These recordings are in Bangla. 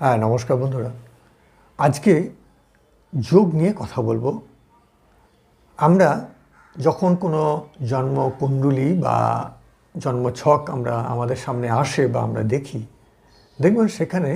হ্যাঁ নমস্কার বন্ধুরা। আজকে যোগ নিয়ে কথা বলব। আমরা যখন কোনো জন্মকুণ্ডলী বা জন্ম ছক আমরা আমাদের সামনে আসে বা আমরা দেখি, দেখবেন সেখানে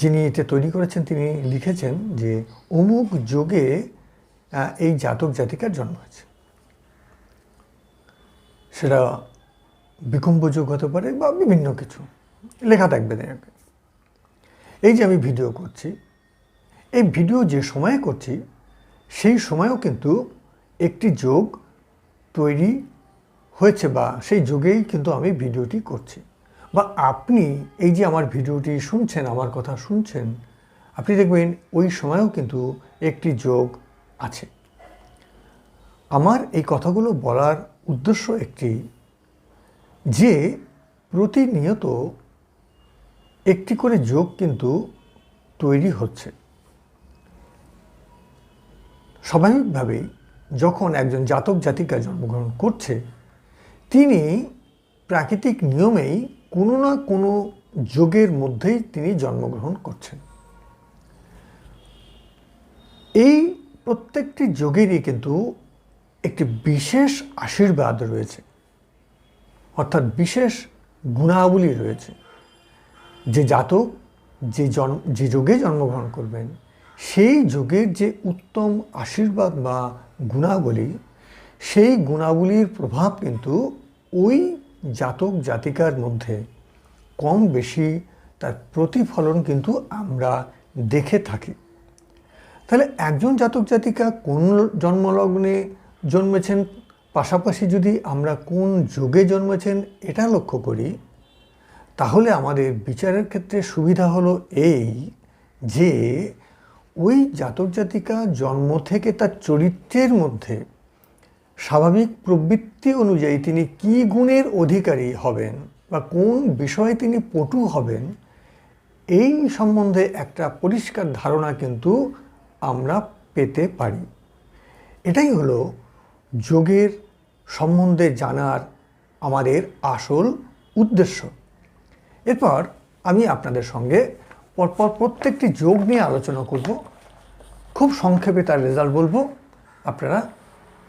যিনি এটা তৈরি করেছেন তিনি লিখেছেন যে অমুক যোগে এই জাতক জাতিকার জন্ম হয়েছে। সেটা বিকম্ব যোগ হতে পারে বা বিভিন্ন কিছু। লেখা থাকবে এই যে আমি ভিডিও করছি, এই ভিডিও যে সময়ে করছি, সেই সময়েও কিন্তু একটি যোগ তৈরি হয়েছে বা সেই যোগেই কিন্তু আমি ভিডিওটি করছি। বা আপনি এই যে আমার ভিডিওটি শুনছেন, আমার কথা শুনছেন, আপনি দেখবেন ওই সময়েও কিন্তু একটি যোগ আছে। আমার এই কথাগুলো বলার উদ্দেশ্য একটি যে, প্রতিনিয়ত একটি করে যোগ কিন্তু তৈরি হচ্ছে। স্বাভাবিকভাবেই যখন একজন জাতক জাতিকা জন্মগ্রহণ করছে, তিনি প্রাকৃতিক নিয়মেই কোনো না কোনো যোগের মধ্যেই তিনি জন্মগ্রহণ করছেন। এই প্রত্যেকটি যোগেরই কিন্তু একটি বিশেষ আশীর্বাদ রয়েছে, অর্থাৎ বিশেষ গুণাবলী রয়েছে। যে জাতক, যে জন্ম যে যোগে জন্মগ্রহণ করবেন, সেই যোগের যে উত্তম আশীর্বাদ বা গুণাবলী, সেই গুণাবলীর প্রভাব কিন্তু ওই জাতক জাতিকার মধ্যে কম বেশি তার প্রতিফলন কিন্তু আমরা দেখে থাকি। তাহলে একজন জাতক জাতিকা কোন জন্মলগ্নে জন্মেছেন? পাশাপাশি যদি আমরা কোন যোগে জন্মেছেন, এটা লক্ষ্য করি তাহলে আমাদের বিচারের ক্ষেত্রে সুবিধা হলো এই যে ওই জাতক জাতিকা জন্ম থেকে তার চরিত্রের মধ্যে স্বাভাবিক প্রবৃত্তি অনুযায়ী তিনি কী গুণের অধিকারী হবেন বা কোন বিষয়ে তিনি পটু হবেন, এই সম্বন্ধে একটা পরিষ্কার ধারণা কিন্তু আমরা পেতে পারি। এটাই হলো যোগের সম্বন্ধে জানার আমাদের আসল উদ্দেশ্য। এরপর আমি আপনাদের সঙ্গে পরপর প্রত্যেকটি যোগ নিয়ে আলোচনা করব। খুব সংক্ষেপে তার রেজাল্ট বলব। আপনারা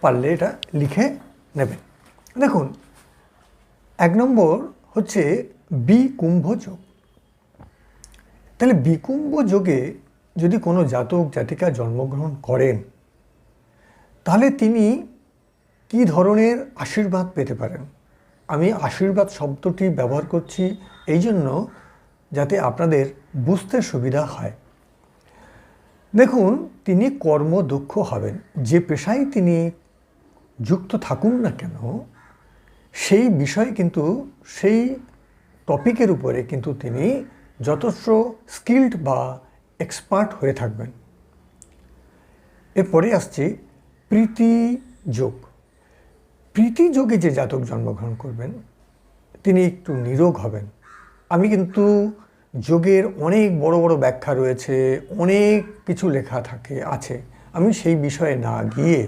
পারলে এটা লিখে নেবেন। দেখুন, এক নম্বর হচ্ছে বি কুম্ভ যোগ। তাহলে বিকুম্ভ যোগে যদি কোনো জাতক, জাতিকা জন্মগ্রহণ করেন, তাহলে তিনি কি ধরনের আশীর্বাদ পেতে পারেন? আমি আশীর্বাদ শব্দটি ব্যবহার করছি এই জন্য যাতে আপনাদের বুঝতে সুবিধা হয়। দেখুন, তিনি কর্মদক্ষ হবেন। যে পেশায় তিনি যুক্ত থাকুন না কেন, সেই বিষয়ে কিন্তু, সেই টপিকের উপরে কিন্তু তিনি যথেষ্ট স্কিল্ড বা এক্সপার্ট হয়ে থাকবেন। এরপরে আসছে প্রীতি যোগ। প্রীতি যোগে যে জাতক জন্মগ্রহণ করবেন, তিনি একটু নিরোগ হবেন। আমি কিন্তু যোগের অনেক বড় বড় ব্যাখ্যা রয়েছে, অনেক কিছু লেখা থাকে, আছে। আমি সেই বিষয়ে না গিয়ে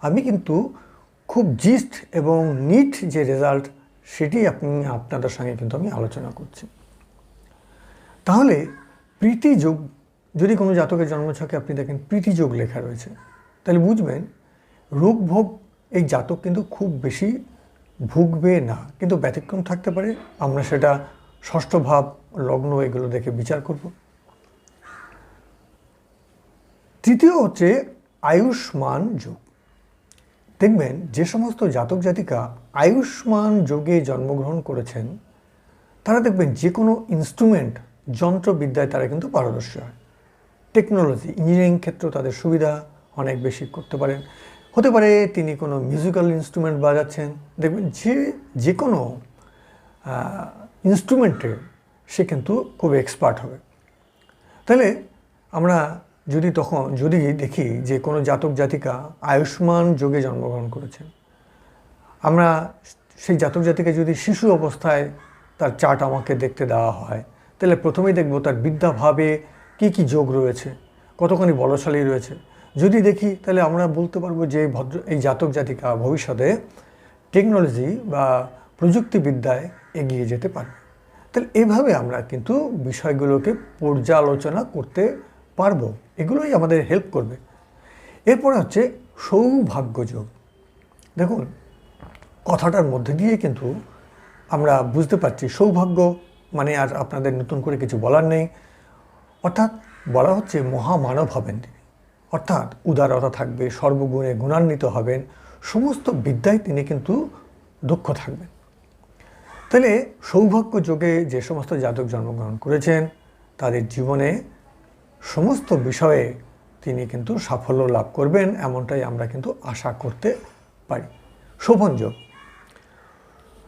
আমি কিন্তু খুব জিস্ট এবং নিট যে রেজাল্ট, সেটি আপনি, আপনাদের সঙ্গে কিন্তু আমি আলোচনা করছি। তাহলে প্রীতি যোগ, যদি কোনো জাতকের জন্মছকে আপনি দেখেন প্রীতি যোগ লেখা রয়েছে। তাহলে বুঝবেন রোগ ভোগ এই জাতক কিন্তু খুব বেশি ভুগবে না, কিন্তু ব্যতিক্রম থাকতে পারে। আমরা সেটা ষষ্ঠ ভাব, লগ্ন এগুলো দেখে বিচার করব। তৃতীয় হচ্ছে আয়ুষ্মান যোগ। দেখবেন যে সমস্ত জাতক জাতিকা আয়ুষ্মান যোগে জন্মগ্রহণ করেছেন, তারা দেখবেন যে কোনো ইনস্ট্রুমেন্ট যন্ত্রবিদ্যায় তারা কিন্তু পারদর্শী হয়। টেকনোলজি ইঞ্জিনিয়ারিং ক্ষেত্রেও তাদের সুবিধা অনেক বেশি করতে পারেন। হতে পারে তিনি কোনো মিউজিক্যাল ইনস্ট্রুমেন্ট বাজাচ্ছেন। দেখবেন যে যে কোনো ইনস্ট্রুমেন্টে সে কিন্তু খুব এক্সপার্ট হবে। তাহলে আমরা যদি তখন, যদি দেখি যে কোনো জাতক জাতিকা আয়ুষ্মান যোগে জন্মগ্রহণ করেছেন, আমরা সেই জাতক জাতিকে যদি শিশু অবস্থায় তার চার্ট আমাকে দেখতে দেওয়া হয়, তাহলে প্রথমেই দেখব তার বিদ্যাভাবে কি কি যোগ রয়েছে, কতখানি বলশালী রয়েছে। যদি দেখি, তাহলে আমরা বলতে পারব যে ভদ্র, এই জাতক জাতিকা ভবিষ্যতে টেকনোলজি বা প্রযুক্তিবিদ্যায় এগিয়ে যেতে পারে তাহলে এভাবে আমরা কিন্তু বিষয়গুলোকে পর্যালোচনা করতে পারব। এগুলোই আমাদের হেল্প করবে। এরপরে হচ্ছে সৌভাগ্যযোগ দেখুন, কথাটার মধ্যে দিয়ে কিন্তু আমরা বুঝতে পারছি সৌভাগ্য মানে আর আপনাদের নতুন করে কিছু বলার নেই। অর্থাৎ বলা হচ্ছে মহামানব হবেন তিনি। অর্থাৎ উদারতা থাকবে, সর্বগুণে গুণান্বিত হবেন, সমস্ত বিদ্যায় তিনি কিন্তু দক্ষ থাকবেন। তাহলে সৌভাগ্য যোগে যে সমস্ত জাতক জন্মগ্রহণ করেছেন, তাদের জীবনে সমস্ত বিষয়ে তিনি কিন্তু সাফল্য লাভ করবেন এমনটাই আমরা কিন্তু আশা করতে পারি। শোভন যোগ।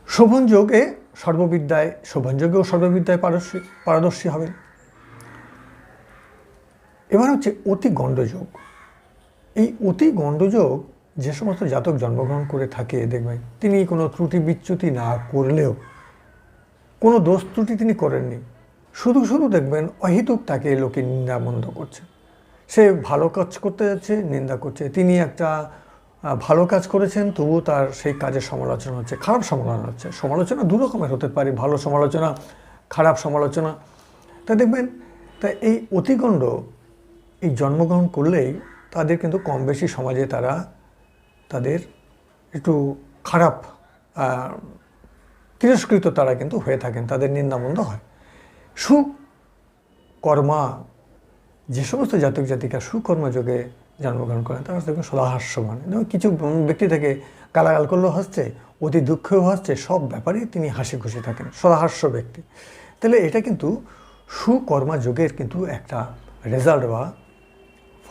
শোভন যোগে সর্ববিদ্যায়, শোভন যোগেও সর্ববিদ্যায় পারদর্শী পারদর্শী হবেন। এবার হচ্ছে অতি গণ্ডযোগ। এই অতি গণ্ডযোগ যে সমস্ত জাতক জন্মগ্রহণ করে থাকে, দেখবেন তিনি কোনো ত্রুটি বিচ্যুতি না করলেও কোনো দোষ ত্রুটি তিনি করেননি। শুধু শুধু দেখবেন অহিতুক তাকে লোকে নিন্দা মন্দ করছে। সে ভালো কাজ করতে যাচ্ছে, নিন্দা করছে। তিনি একটা ভালো কাজ করেছেন, তবুও তার সেই কাজের সমালোচনা হচ্ছে, খারাপ সমালোচনা হচ্ছে। সমালোচনা দু রকমের হতে পারে, ভালো সমালোচনা, খারাপ সমালোচনা। তা দেখবেন, তা এই অতিগণ্ড এই জন্মগ্রহণ করলেই তাদের কিন্তু কম বেশি সমাজে তারা তাদের একটু খারাপ তিরস্কৃত তারা কিন্তু হয়ে থাকেন, তাদের নিন্দামন্দ হয়। সুকর্মা, যে সমস্ত জাতক জাতিকা সুকর্মযোগে জন্মগ্রহণ করেন, তারা দেখবেন সদা হাস্যবান যেমন কিছু ব্যক্তি থেকে গালাগাল করলেও হাসছে, অতি দুঃখেও হাসছে, সব ব্যাপারে তিনি হাসি খুশি থাকেন, সদাহাস্য ব্যক্তি। তাহলে এটা কিন্তু সুকর্মা যোগের কিন্তু একটা রেজাল্ট বা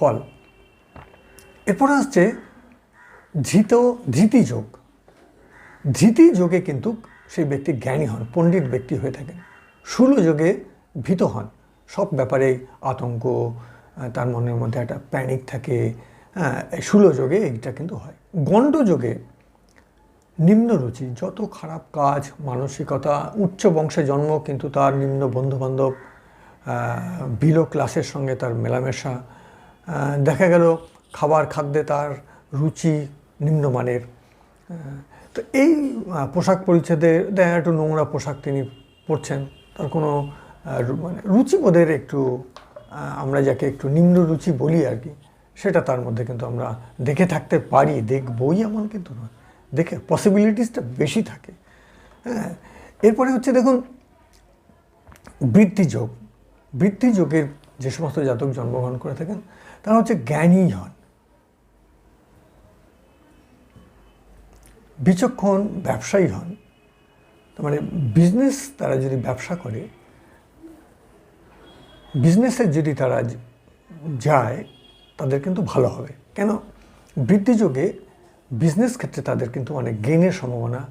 ফল। এরপরে আসছে ধৃত, ধৃতি যোগ। ধৃতি যোগে কিন্তু সেই ব্যক্তি জ্ঞানী হন, পণ্ডিত ব্যক্তি হয়ে থাকেন। শূল যোগে ভীত হন। সব ব্যাপারে আতঙ্ক তার মনের মধ্যে একটা প্যানিক থাকে। হ্যাঁ এই যোগে এইটা কিন্তু হয়। গণ্ড যোগে নিম্ন রুচি, যত খারাপ কাজ, মানসিকতা, উচ্চ বংশে জন্ম কিন্তু তার নিম্ন বন্ধুবান্ধব বিলো ক্লাসের সঙ্গে তার মেলামেশা দেখা গেল খাবার খাদ্যে তার রুচি নিম্নমানের। তো এই পোশাক পরিচ্ছেদে দেখা একটু নোংরা পোশাক তিনি পরছেন। তার কোনো মানে রুচিবোধের একটু আমরা যাকে একটু নিম্ন রুচি বলি আর কি, সেটা তার মধ্যে কিন্তু আমরা দেখে থাকতে পারি, দেখবই এমন কিন্তু নয়। দেখে পসিবিলিটিসটা বেশি থাকে। হ্যাঁ এরপরে হচ্ছে দেখুন, বৃত্তি যোগ। বৃত্তি যোগের যে সমস্ত জাতক জন্মগ্রহণ করে থাকেন, তারা হচ্ছে জ্ঞানী হন। বিচক্ষণ ব্যবসায়ী হন। মানে বিজনেস তারা যদি ব্যবসা করে বিজনেসের যদি তারা যায়, তাদের কিন্তু ভালো হবে। কেন? বৃদ্ধিযোগে বিজনেস ক্ষেত্রে তাদের কিন্তু অনেক গেইনের সম্ভাবনা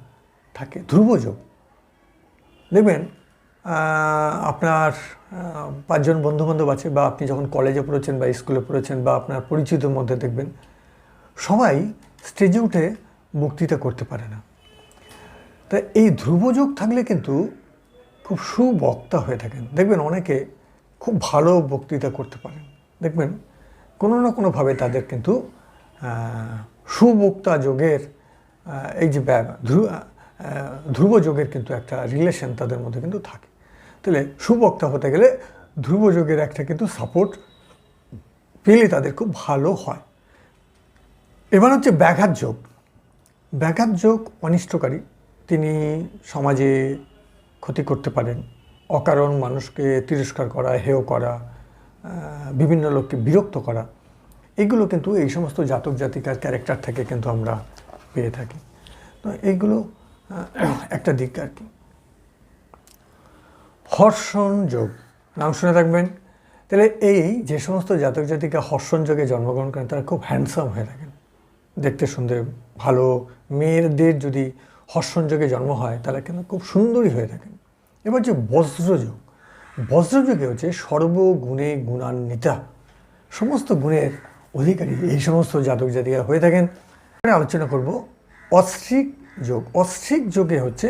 থাকে। ধ্রুবযোগ দেখবেন আপনার পাঁচজন বন্ধুবান্ধব আছে বা আপনি যখন কলেজে পড়েছেন বা স্কুলে পড়েছেন বা আপনার পরিচিতর মধ্যে দেখবেন, সবাই স্টেজে উঠে বক্তৃতা করতে পারে না। তা এই ধ্রুবযোগ থাকলে কিন্তু খুব সুবক্তা হয়ে থাকেন। দেখবেন অনেকে খুব ভালো বক্তৃতা করতে পারেন। দেখবেন কোনো না কোনোভাবে তাদের কিন্তু সুবক্তা যোগের এই যে ধ্রুব ধ্রুব যোগের কিন্তু একটা রিলেশন তাদের মধ্যে কিন্তু থাকে। তাহলে সুবক্তা হতে গেলে ধ্রুব যোগের একটা কিন্তু সাপোর্ট পেলে তাদের খুব ভালো হয়। এবার হচ্ছে ব্যাঘাত যোগ। ব্যাঘাত যোগ অনিষ্টকারী। তিনি সমাজে ক্ষতি করতে পারেন। অকারণ মানুষকে তিরস্কার করা, হেয় করা বিভিন্ন লোককে বিরক্ত করা। এগুলো কিন্তু এই সমস্ত জাতক জাতিকার ক্যারেক্টার থেকে কিন্তু আমরা পেয়ে থাকি। তো এইগুলো একটা দিক আর কি। হর্ষণ যোগ, নাম শুনে থাকবেন। তাহলে এই যে সমস্ত জাতক জাতিকা হর্ষণ যোগে জন্মগ্রহণ করেন, তারা খুব হ্যান্ডসাম হয়ে থাকেন। দেখতে সুন্দর ভালো। মেয়েদের যদি হর্ষণ যোগে জন্ম হয় তাহলে কিন্তু খুব সুন্দরী হয়ে থাকেন। এবার যে বজ্রযোগ বজ্রযোগে হচ্ছে সর্বগুণে গুণান্বিতা। সমস্ত গুণের অধিকারী এই সমস্ত জাতক জাতিকা হয়ে থাকেন। আলোচনা করব অশ্রিক যোগ। অশ্রিক যোগে হচ্ছে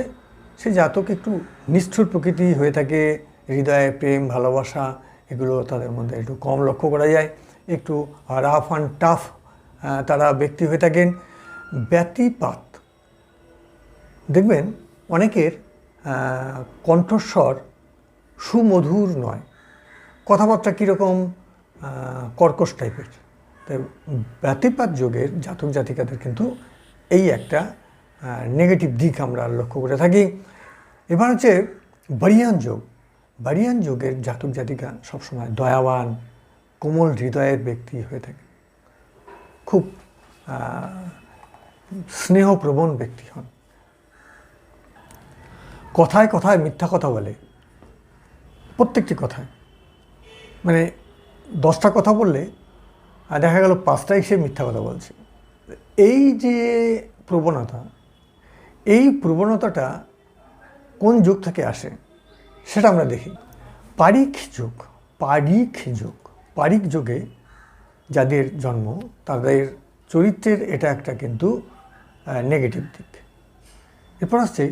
সে জাতক একটু নিষ্ঠুর প্রকৃতি হয়ে থাকে, হৃদয়ে প্রেম, ভালোবাসা, এগুলো তাদের মধ্যে একটু কম লক্ষ্য করা যায়। একটু রাফ অ্যান্ড টাফ তারা ব্যক্তি হয়ে থাকেন। ব্যতিপাত। দেখবেন অনেকের কণ্ঠস্বর সুমধুর নয়। কথাবার্তা কীরকম কর্কশ টাইপের তাই ব্যতিপাত যোগের জাতক জাতিকাদের কিন্তু এই একটা নেগেটিভ দিক আমরা লক্ষ্য করে থাকি। এবার হচ্ছে বারিয়ান যোগ। বারিয়ান যোগের জাতক জাতিকা সবসময় দয়াবান, কোমল হৃদয়ের ব্যক্তি হয়ে থাকে। খুব স্নেহপ্রবণ ব্যক্তি হন। কথায় কথায় মিথ্যা কথা বলে। প্রত্যেকটি কথায়। মানে দশটা কথা বললে, আর দেখা গেল পাঁচটাই সে মিথ্যা কথা বলছে। এই যে প্রবণতা, এই প্রবণতাটা কোন যুগ থেকে আসে সেটা আমরা দেখি। পারিক যুগ পারিক যুগ পারিক যুগে যাদের জন্ম, তাদের চরিত্রের এটা একটা কিন্তু নেগেটিভ দিক। এরপর আসছে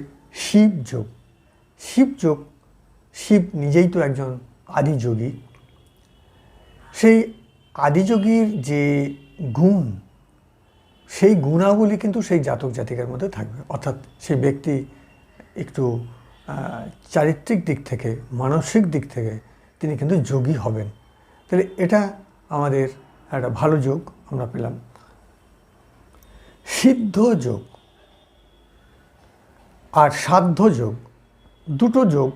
শিব যোগ। শিব যোগ, শিব নিজেই তো একজন আদিযোগী সেই আদিযোগীর যে গুণ সেই গুণাবলী কিন্তু সেই জাতক জাতিকার মধ্যে থাকবে। অর্থাৎ সেই ব্যক্তি একটু চারিত্রিক দিক থেকে, মানসিক দিক থেকে তিনি কিন্তু যোগী হবেন। তাহলে এটা আমাদের একটা ভালো যোগ আমরা পেলাম। সিদ্ধ যোগ আর সাধ্য যোগ, দুটো যোগ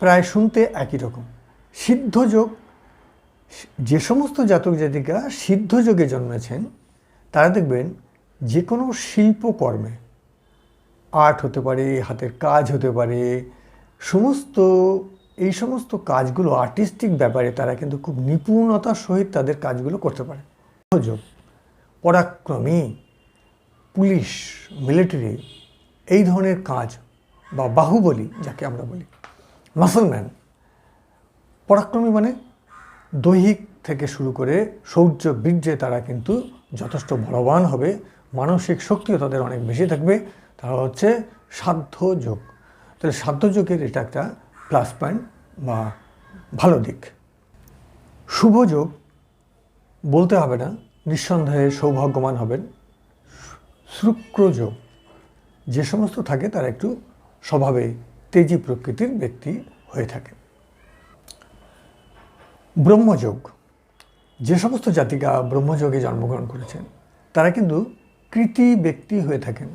প্রায় শুনতে একই রকম। সিদ্ধ যোগ, যে সমস্ত জাতক জাতিকা সিদ্ধ যোগে জন্মেছেন তারা দেখবেন যে কোনো শিল্পকর্মে আর্ট হতে পারে, হাতের কাজ হতে পারে, সমস্ত, এই সমস্ত কাজগুলো আর্টিস্টিক ব্যাপারে তারা কিন্তু খুব নিপুণতার সহিত তাদের কাজগুলো করতে পারে। সহযোগ, পরাক্রমী, পুলিশ, মিলিটারি, এই ধরনের কাজ বা বাহুবলী যাকে আমরা বলি, মাসলম্যান, পরাক্রমী মানে দৈহিক থেকে শুরু করে শৌর্য বীর্যে তারা কিন্তু যথেষ্ট বলবান হবে। মানসিক শক্তিও তাদের অনেক বেশি থাকবে। তারা হচ্ছে সাধ্য যোগ। তাহলে সাধ্য যোগের এটা একটা প্লাস পয়েন্ট বা ভালো দিক। শুভ যোগ বলতে হবে না, নিঃসন্দেহে সৌভাগ্যবান হবেন। শুক্র যোগ যে সমস্ত থাকে তারা একটু স্বভাবে তেজি প্রকৃতির ব্যক্তি হয়ে থাকে। ব্রহ্মযোগ যে সমস্ত জাতিকা ব্রহ্মযোগে জন্মগ্রহণ করেছেন, তারা কিন্তু কৃতি ব্যক্তি হয়ে থাকেন।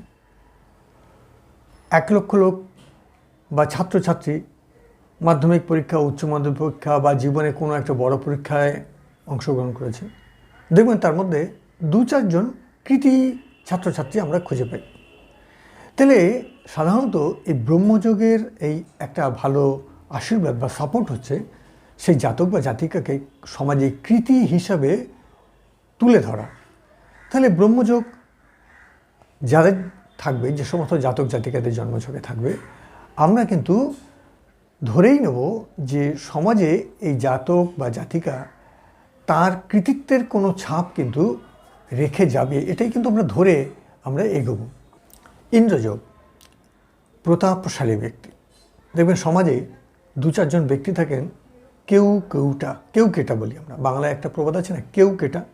এক লক্ষ লোক বা ছাত্রছাত্রী, মাধ্যমিক পরীক্ষা, উচ্চ মাধ্যমিক পরীক্ষা বা জীবনে কোনো একটা বড় পরীক্ষায় অংশগ্রহণ করেছে। দেখবেন তার মধ্যে দু চারজন কৃতি ছাত্রছাত্রী আমরা খুঁজে পাই। তাহলে সাধারণত এই ব্রহ্মযোগের এই একটা ভালো আশীর্বাদ বা সাপোর্ট হচ্ছে সেই জাতক বা জাতিকাকে সমাজে কৃতি হিসাবে তুলে ধরা। তাহলে ব্রহ্মযোগ যাদের থাকবে, যে সমস্ত জাতক জাতিকাদের জন্মযোগে থাকবে, আমরা কিন্তু ধরেই নেব যে সমাজে এই জাতক বা জাতিকা তার কৃতিত্বের কোনো ছাপ কিন্তু রেখে যাবে, এটাই কিন্তু আমরা ধরে আমরা এগোব। ইন্দ্রযোগ, প্রতাপশালী ব্যক্তি। দেখবেন সমাজে দু চারজন ব্যক্তি থাকেন কেউ কেউটা, কেউ কেটা বলি আমরা। বাংলায় একটা প্রবাদ আছে না, কেউ কেটা।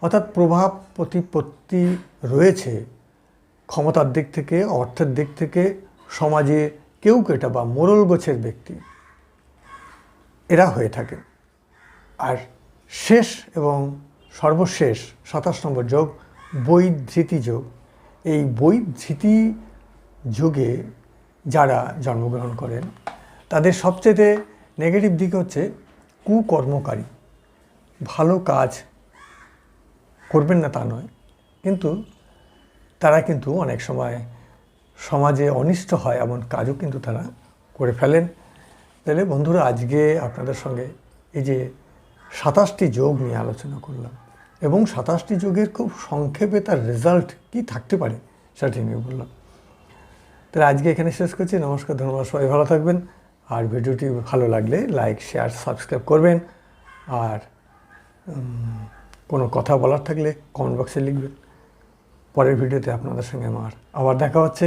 অর্থাৎ প্রভাব প্রতিপত্তি রয়েছে ক্ষমতার দিক থেকে, অর্থের দিক থেকে, সমাজে কেউ কেটা বা মোরল গোছের ব্যক্তি। এরা হয়ে থাকে। আর শেষ এবং সর্বশেষ সাতাশ নম্বর যোগ, বৈধৃতি যোগ। এই বৈধৃতি যোগে যারা জন্মগ্রহণ করেন, তাদের সবচেয়ে নেগেটিভ দিক হচ্ছে কুকর্মকারী। ভালো কাজ করবেন না তা নয়। কিন্তু তারা কিন্তু অনেক সময় সমাজে অনিষ্ট হয়, এমন কাজও কিন্তু তারা করে ফেলেন। তাহলে বন্ধুরা, আজকে আপনাদের সঙ্গে এই যে সাতাশটি যোগ নিয়ে আলোচনা করলাম এবং সাতাশটি যোগের খুব সংক্ষেপে তার রেজাল্ট কী থাকতে পারে, সেটি নিয়ে বললাম। তাহলে আজকে এখানে শেষ করছি। নমস্কার, ধন্যবাদ, সবাই ভালো থাকবেন। আর ভিডিওটি ভালো লাগলে লাইক শেয়ার সাবস্ক্রাইব করবেন। আর কোনো কথা বলার থাকলে কমেন্ট বক্সে লিখবেন। পরের ভিডিওতে আপনাদের সঙ্গে আমার আবার দেখা হচ্ছে।